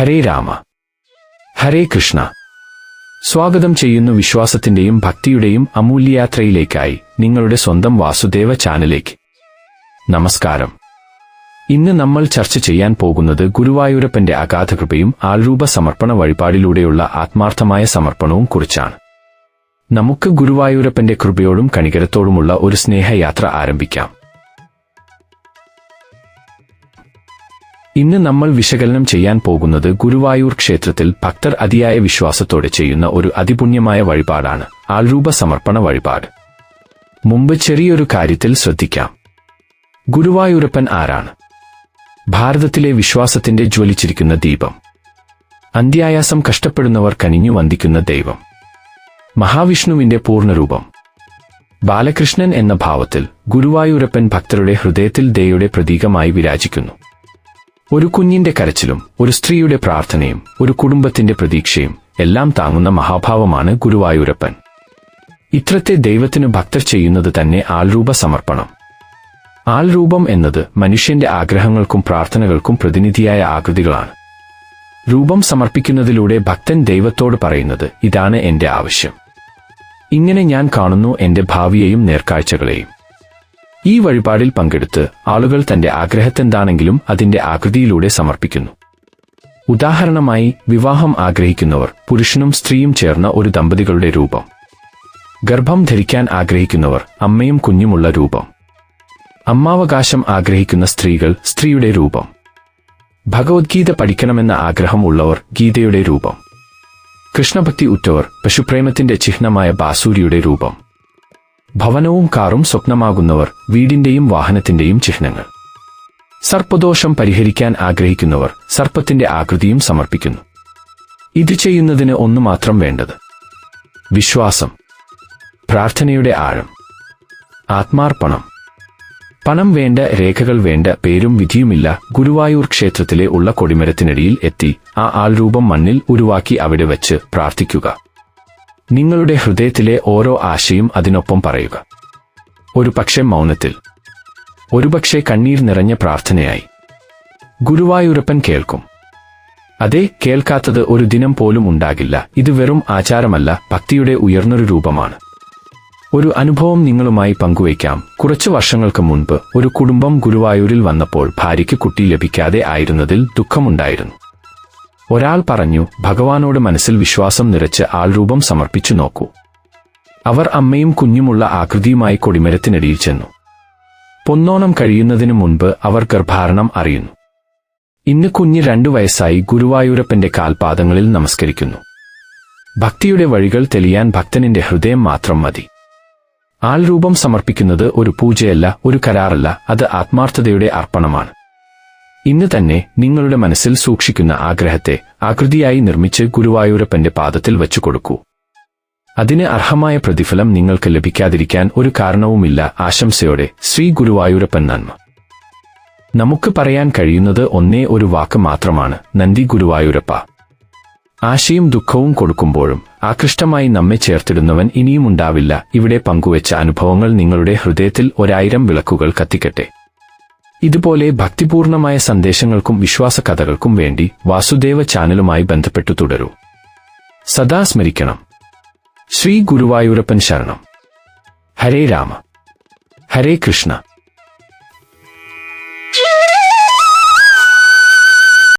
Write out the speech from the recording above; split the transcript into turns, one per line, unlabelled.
ഹരേ രാമ. ഹരേ കൃഷ്ണ. സ്വാഗതം ചെയ്യുന്നു വിശ്വാസത്തിന്റെയും ഭക്തിയുടെയും അമൂല്യയാത്രയിലേക്കായി നിങ്ങളുടെ സ്വന്തം വാസുദേവ ചാനലിലേക്ക്. നമസ്കാരം. ഇന്ന് നമ്മൾ ചർച്ച ചെയ്യാൻ പോകുന്നത് ഗുരുവായൂരപ്പന്റെ അഗാധ കൃപയും ആൾരൂപ സമർപ്പണ വഴിപാടിലൂടെയുള്ള ആത്മാർത്ഥമായ സമർപ്പണവും കുറിച്ചാണ്. നമുക്ക് ഗുരുവായൂരപ്പന്റെ കൃപയോടും കണികരത്തോടുമുള്ള ഒരു സ്നേഹയാത്ര ആരംഭിക്കാം. ഇന്ന് നമ്മൾ വിശകലനം ചെയ്യാൻ പോകുന്നത് ഗുരുവായൂർ ക്ഷേത്രത്തിൽ ഭക്തർ അതിയായ വിശ്വാസത്തോടെ ചെയ്യുന്ന ഒരു അതിപുണ്യമായ വഴിപാടാണ്. ആൾരൂപ സമർപ്പണ വഴിപാട്. മുമ്പ് ചെറിയൊരു കാര്യത്തിൽ ശ്രദ്ധിക്കാം. ഗുരുവായൂരപ്പൻ ആരാണ്? ഭാരതത്തിലെ വിശ്വാസത്തിന്റെ ജ്വലിച്ചിരിക്കുന്ന ദീപം. അന്ത്യായാസം കഷ്ടപ്പെടുന്നവർ കനിഞ്ഞു വന്ദിക്കുന്ന ദൈവം. മഹാവിഷ്ണുവിന്റെ പൂർണരൂപം. ബാലകൃഷ്ണൻ എന്ന ഭാവത്തിൽ ഗുരുവായൂരപ്പൻ ഭക്തരുടെ ഹൃദയത്തിൽ ദയയുടെ പ്രതീകമായി വിരാജിക്കുന്നു. ഒരു കുഞ്ഞിന്റെ കരച്ചിലും ഒരു സ്ത്രീയുടെ പ്രാർത്ഥനയും ഒരു കുടുംബത്തിന്റെ പ്രതീക്ഷയും എല്ലാം താങ്ങുന്ന മഹാഭാവമാണ് ഗുരുവായൂരപ്പൻ. ഇത്രത്തെ ദൈവത്തിന് ഭക്തർ ചെയ്യുന്നത് തന്നെ ആൾരൂപ സമർപ്പണം ആൾരൂപം എന്നത് മനുഷ്യന്റെ ആഗ്രഹങ്ങൾക്കും പ്രാർത്ഥനകൾക്കും പ്രതിനിധിയായ ആകൃതികളാണ്. രൂപം സമർപ്പിക്കുന്നതിലൂടെ ഭക്തൻ ദൈവത്തോട് പറയുന്നത് ഇതാണ് എന്റെ ആവശ്യം. ഇങ്ങനെ ഞാൻ കാണുന്നു എന്റെ ഭാവിയെയും നേർക്കാഴ്ചകളെയും. ഈ വഴിപാടിൽ പങ്കെടുത്ത് ആളുകൾ തന്റെ ആഗ്രഹത്തെന്താണെങ്കിലും അതിന്റെ ആകൃതിയിലൂടെ സമർപ്പിക്കുന്നു. ഉദാഹരണമായി വിവാഹം ആഗ്രഹിക്കുന്നവർ പുരുഷനും സ്ത്രീയും ചേർന്ന ഒരു ദമ്പതികളുടെ രൂപം. ഗർഭം ധരിക്കാൻ ആഗ്രഹിക്കുന്നവർ അമ്മയും കുഞ്ഞുമുള്ള രൂപം. അമ്മാവകാശം ആഗ്രഹിക്കുന്ന സ്ത്രീകൾ സ്ത്രീയുടെ രൂപം. ഭഗവത്ഗീത പഠിക്കണമെന്ന ആഗ്രഹം ഉള്ളവർ ഗീതയുടെ രൂപം. കൃഷ്ണഭക്തി ഉറ്റവർ പശുപ്രേമത്തിന്റെ ചിഹ്നമായ ബാസൂരിയുടെ രൂപം. ഭവനവും കാറും സ്വപ്നമാകുന്നവർ വീടിന്റെയും വാഹനത്തിന്റെയും ചിഹ്നങ്ങൾ. സർപ്പദോഷം പരിഹരിക്കാൻ ആഗ്രഹിക്കുന്നവർ സർപ്പത്തിന്റെ ആകൃതിയും സമർപ്പിക്കുന്നു. ഇത് ചെയ്യുന്നതിന് ഒന്നു മാത്രം വേണ്ടത് വിശ്വാസം പ്രാർത്ഥനയുടെ ആഴം ആത്മാർപ്പണം. പണം വേണ്ട രേഖകൾ വേണ്ട പേരും വിധിയുമില്ല ഗുരുവായൂർ ക്ഷേത്രത്തിലെ ഉള്ള കൊടിമരത്തിനടിയിൽ എത്തി ആ ആൾരൂപം മണ്ണിൽ ഉരുവാക്കി അവിടെ വച്ച് പ്രാർത്ഥിക്കുക. നിങ്ങളുടെ ഹൃദയത്തിലെ ഓരോ ആശയും അതിനൊപ്പം പറയുക. ഒരു പക്ഷേ മൗനത്തിൽ. ഒരുപക്ഷെ കണ്ണീർ നിറഞ്ഞ പ്രാർത്ഥനയായി. ഗുരുവായൂരപ്പൻ കേൾക്കും. അതെ കേൾക്കാത്തത് ഒരു ദിനം പോലും ഉണ്ടാകില്ല. ഇത് വെറും ആചാരമല്ല ഭക്തിയുടെ ഉയർന്നൊരു രൂപമാണ്. ഒരു അനുഭവം നിങ്ങളുമായി പങ്കുവയ്ക്കാം. കുറച്ചു വർഷങ്ങൾക്ക് മുൻപ് ഒരു കുടുംബം ഗുരുവായൂരിൽ വന്നപ്പോൾ ഭാര്യയ്ക്ക് കുട്ടി ലഭിക്കാതെ ആയിരുന്നതിൽ ദുഃഖമുണ്ടായിരുന്നു. ഒരാൾ പറഞ്ഞു ഭഗവാനോട് മനസ്സിൽ വിശ്വാസം നിറച്ച് ആൾരൂപം സമർപ്പിച്ചു നോക്കൂ. അവർ അമ്മയും കുഞ്ഞുമുള്ള ആകൃതിയുമായി കൊടിമരത്തിനടിയിൽ ചെന്നു. പൊന്നോണം കഴിയുന്നതിനു മുൻപ് അവർ ഗർഭാരണം അറിയുന്നു. ഇന്ന് കുഞ്ഞ് രണ്ടു വയസ്സായി ഗുരുവായൂരപ്പന്റെ കാൽപാദങ്ങളിൽ നമസ്കരിക്കുന്നു. ഭക്തിയുടെ വഴികൾ തെളിയാൻ ഭക്തനിന്റെ ഹൃദയം മാത്രം മതി. ആൾരൂപം സമർപ്പിക്കുന്നത് ഒരു പൂജയല്ല ഒരു കരാറല്ല അത് ആത്മാർത്ഥതയുടെ അർപ്പണമാണ്. ഇന്ന് തന്നെ നിങ്ങളുടെ മനസ്സിൽ സൂക്ഷിക്കുന്ന ആഗ്രഹത്തെ ആകൃതിയായി നിർമ്മിച്ച് ഗുരുവായൂരപ്പന്റെ പാദത്തിൽ വച്ചു കൊടുക്കൂ. അതിന് അർഹമായ പ്രതിഫലം നിങ്ങൾക്ക് ലഭിക്കാതിരിക്കാൻ ഒരു കാരണവുമില്ല ആശംസയോടെ ശ്രീ ഗുരുവായൂരപ്പൻ നന്മ. നമുക്ക് പറയാൻ കഴിയുന്നത് ഒന്നേ ഒരു വാക്ക് മാത്രമാണ് നന്ദി ഗുരുവായൂരപ്പ ആശയും ദുഃഖവും കൊടുക്കുമ്പോഴും ആകൃഷ്ടമായി നമ്മെ ചേർത്തിടുന്നവൻ ഇനിയുമുണ്ടാവില്ല. ഇവിടെ പങ്കുവച്ച അനുഭവങ്ങൾ നിങ്ങളുടെ ഹൃദയത്തിൽ ഒരായിരം വിളക്കുകൾ കത്തിക്കട്ടെ. ഇതുപോലെ ഭക്തിപൂർണമായ സന്ദേശങ്ങൾക്കും വിശ്വാസ കഥകൾക്കും വേണ്ടി വാസുദേവ ചാനലുമായി ബന്ധപ്പെട്ടു തുടരൂ. സദാ സ്മരിക്കണം. ശ്രീ ഗുരുവായൂരപ്പൻ ശരണം. ഹരേ രാമ. ഹരേ കൃഷ്ണ.